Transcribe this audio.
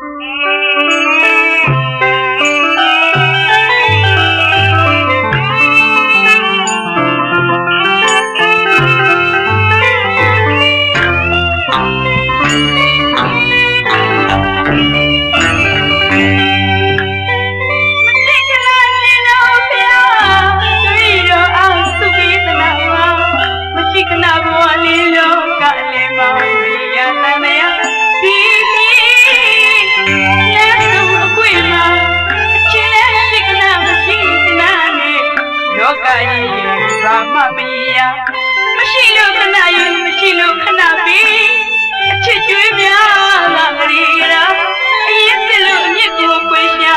အဲ လောကကြီးရာမမီယာမရှိလို့ခဏရင်မရှိလို့ခဏပြီးအချစ်ကျွေးများလာကြရာအရင်စလို့အမြစ်ကိုပွေရှာ